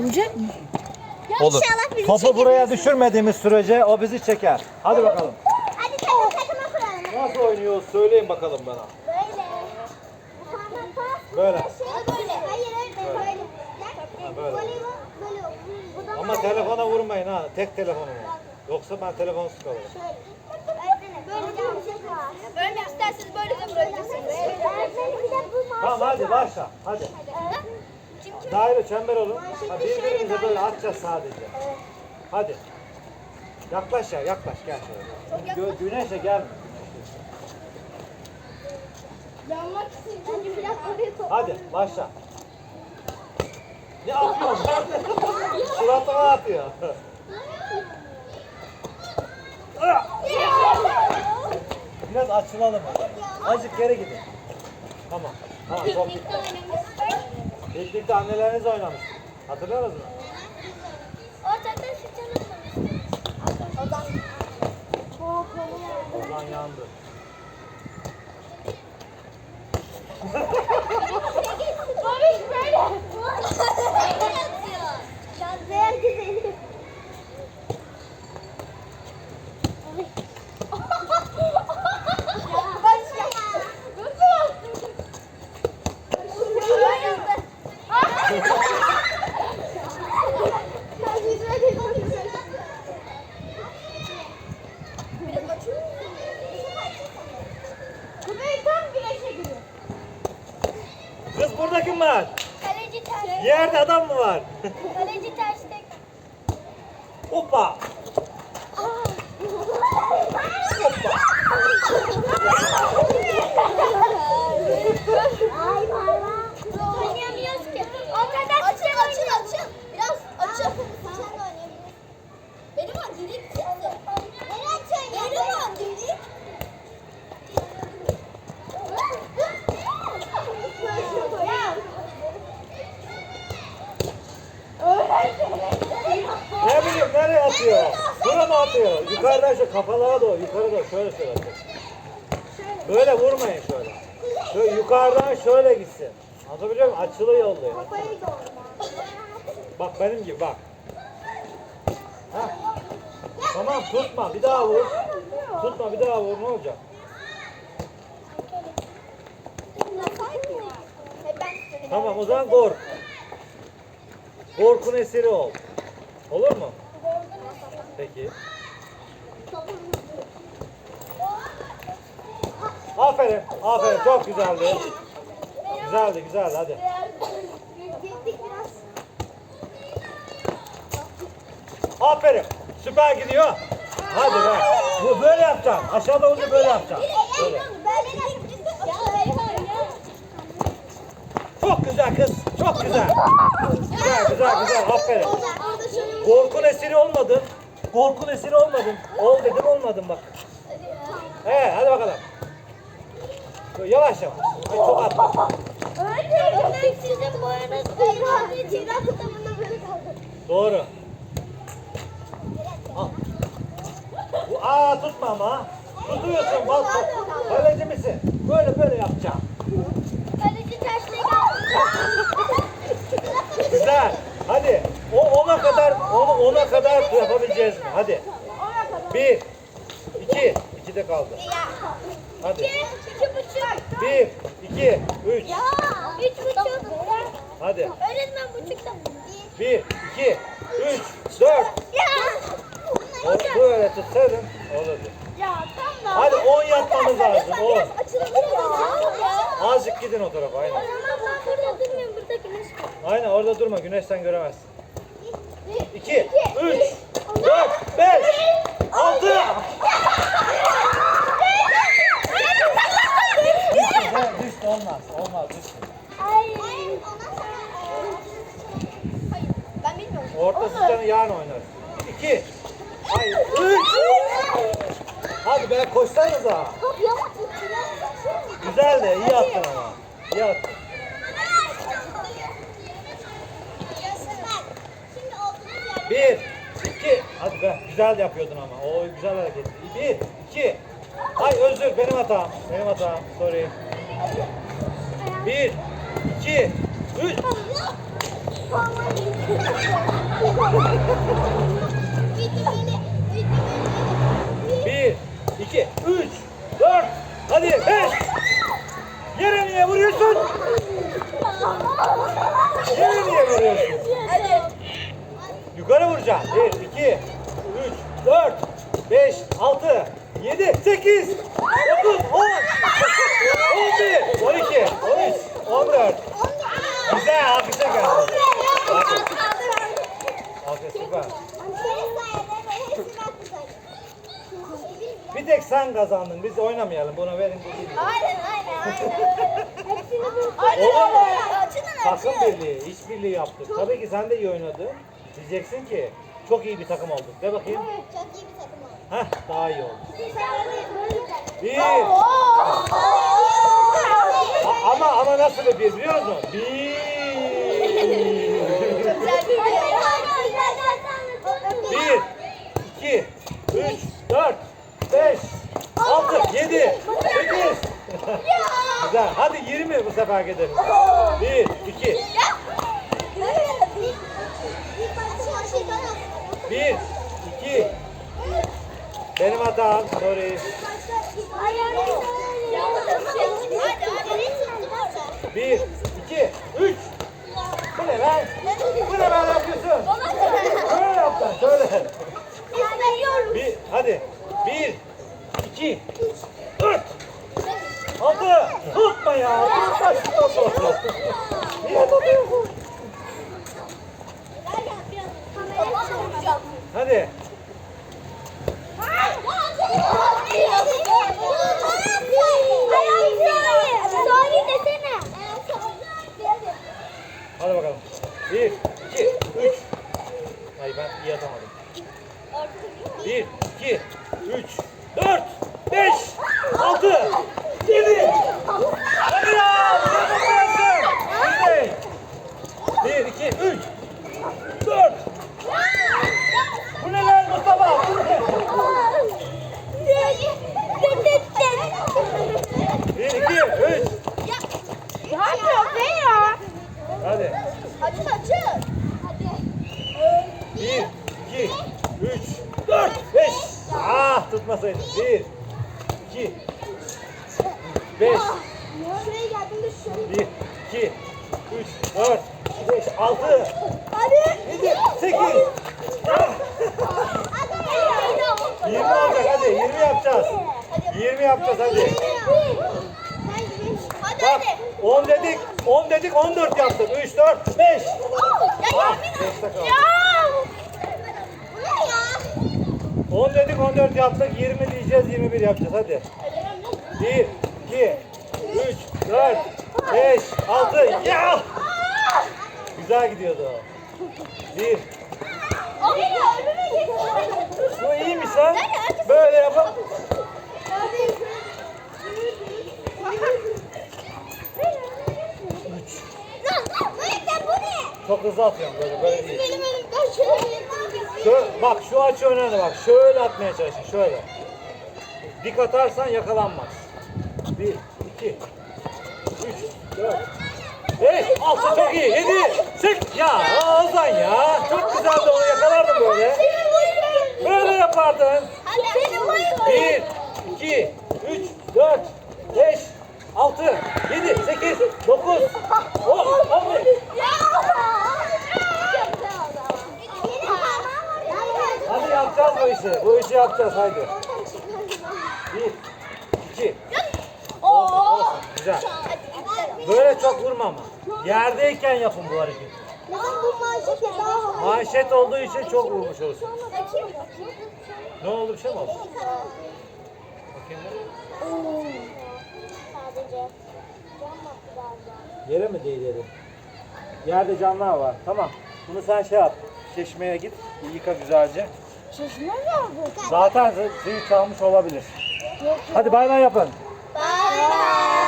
Olacak mı? Olur. İnşallah bizi Topu buraya düşürmediğimiz sürece o bizi çeker. Hadi bakalım. Hadi takım takıma kuralım. Nasıl oynuyoruz söyleyin bakalım bana. Böyle. Parmak pas. Böyle. Şey böyle. Hayır öyle böyle. Ha, böyle. Voleybol böyle. Bu da Ama böyle. telefona vurmayın ha. Tek telefonum var. Yoksa ben telefonsuz kalırım. Şöyle. Böyle şey. Örnek isterseniz böyle de vurabilirsiniz. Bu. Tamam hadi başla. Hadi. Daire çember olun. Ha, birbirimize böyle atacağız sadece. Hadi. Yaklaş ya yaklaş gel şöyle. Gö güneşe gelme. Yanmak için. Hadi biraz oraya topla. Hadi başla. Ne atıyorsun? Suratıma atıyor. Biraz açılalım. Azıcık geri gidin. Tamam. Tamam çok. Piknikte anneleriniz oynamış. Hatırlıyor musunuz? Ortadan şu canım Odan. Ozan yandı. Barış böyle. Böyle atıyor. Şansı güzeli. Başla. Köpeği tam güneşe giriyor. Kız burada kim var? Kaleci ters. Yerde adam mı var? Kaleci terste. Hoppa. Ay parmağım. Oynayamıyoruz ki. Ortadan açın açın açın. Biraz açın. Sen de oynayabilirsin. Benim an direkt çıktı. Nereye açıyorsun ya? Benim an direkt. Ya. Ne bileyim nereye atıyor? Buna mı atıyor? Yukarıdan şu kafalara doğru, yukarı doğru şöyle şöyle. Böyle vurmayın şöyle. Şöyle yukarıdan şöyle gitsin. Anlatabiliyor muyum? Açılı doğru. Bak benim gibi bak. Hah. Tamam tutma bir daha vur. Tutma bir daha vur ne olacak? Tamam o zaman kork. Korkun esiri ol. Olur mu? Peki. Aferin, aferin. Çok güzeldi. Güzeldi, güzeldi. Hadi. Aferin. Süper gidiyor. Hadi be. Bu böyle yapacaksın. Aşağıda ucu böyle yapacaksın. Böyle. Çok güzel kız. Çok güzel. Güzel, güzel, güzel. Aferin. Korkun esiri olmadın. Korkun esiri olmadın. Ol dedim olmadın bak. Evet, hadi bakalım. Yavaş yavaş. Ay, çok atma. Öğretmenim sizin boyunuz Doğru. Al. Bu, aa tutma ama. Tutuyorsun bak. bak. Kaleci misin? Böyle böyle yapacağım. Kaleci tersine Güzel. Hadi. O ona kadar onu ona kadar yapabileceğiz? Hadi. Bir, iki, iki de kaldı. Hadi. İki buçuk. Bir, iki, üç. Ya. Üç buçuk. Hadi. Öğretmen buçukta. Bir, iki, üç, dört. Ya. O, böyle tutsaydın olurdu. Ya tam da. Hadi on yapmamız lazım. On. Azıcık gidin o tarafa. Aynen. Burada durmuyorum. Burada güneş var. Aynen orada durma. Güneşten göremezsin. İki, üç, dört, beş, altı. Düştü olmaz. Olmaz düştü. Ay. Ben bilmiyorum. Orta sıçanı yarın oynarız. İki. Ay, üç. Hadi be koşsanıza. Güzel de iyi attın ama. İyi attın. Bir, iki. Hadi be güzel yapıyordun ama. O güzel hareket. Bir, iki. Ay özür benim hatam. Benim hatam. Sorry. Bir, iki, üç. Bir, iki, üç, dört, hadi beş. Yere niye vuruyorsun? Yere niye vuruyorsun? Yukarı vuracağım. Bir, iki, üç, dört, beş, altı, yedi, sekiz, dokuz, on, on bir, on iki, on üç, on dört. Güzel, alkışa geldi. Alkış süper. Bir tek sen kazandın. Biz oynamayalım. Buna verin. bu değil. Aynen aynen aynen. Olur mu? Açılın Takım birliği, işbirliği yaptık. Tabii ki sen de iyi oynadın. Diyeceksin ki çok iyi bir takım olduk. De bakayım. Çok iyi bir takım oldu. Heh, daha iyi oldu. Bir. A- ama ama nasıl bir bir biliyor musun? Bir Bir, iki, üç, dört, beş, altı, yedi, sekiz. Güzel. Hadi 20 bu sefer gidelim. Bir, iki, bir, iki. Benim hatam. Sorry. Bir, iki, üç. Bu ne lan? Bu ne ben yapıyorsun? Şöyle yaptın, şöyle. Bir, hadi. Bir, iki, dört, altı. Tutma ya. Tutma şu topu. Niye tutuyorsun? Hadi. Hadi bakalım. Bir, iki, üç. Ay ben iyi atamadım. Bir, iki, üç, dört, beş, altı, yedi. Hadi ya! Yapamazsın! Hadi. Bir, iki, üç, dört. Bu ne lan Mustafa? Bu ne? Bir, iki, üç. Hadi. Açın açın. Bir, iki, üç, dört, beş. Ah tutmasaydım. Bir, iki, beş. Şuraya geldiğimde şöyle Bir, iki, üç, dört, beş, altı, yedi, sekiz. Ah, Yirmi olacak hadi. Yirmi yapacağız. Yirmi yapacağız hadi. Hadi Bak hadi. on dedik. On dedik on dört yaptık. Üç, dört, beş. Ya Ah. Ya. 10 dedik 14 yaptık 20 diyeceğiz 21 yapacağız hadi. 1, 2, 3, 4, 5, 6 ya! Güzel gidiyordu o. 1, bu iyiymiş lan. Böyle yapalım. Çok hızlı atıyorum böyle böyle değil. benim elimden şöyle Şöyle, bak şu açı önemli bak. Şöyle atmaya çalışın şöyle. Dik atarsan yakalanmaz. 1, 2, 3, 4, 5, 6 çok iyi. 7, 8. Ya Ozan ya. Çok güzeldi onu yakalardın böyle. Böyle yapardın. Benim 1, 2, 3, 4, 5, 6, 7, 8, 9, 10, 11. Hadi yapacağız bu yapacağız hadi. 1, 2, olsun, güzel. Böyle çok vurma ama. Yerdeyken yapın bu hareketi. bu manşete daha havalı. Manşet olduğu için çok vurmuş olursun. Ne oldu bir şey mi oldu? Bakayım bir. Yere mi değdi? Yerde camlar var. Tamam. Bunu sen şey yap. Çeşmeye git. bir Yıka güzelce. Çeşme oldu? Zaten zil çalmış olabilir. Hadi bay bay yapın. Bye bye.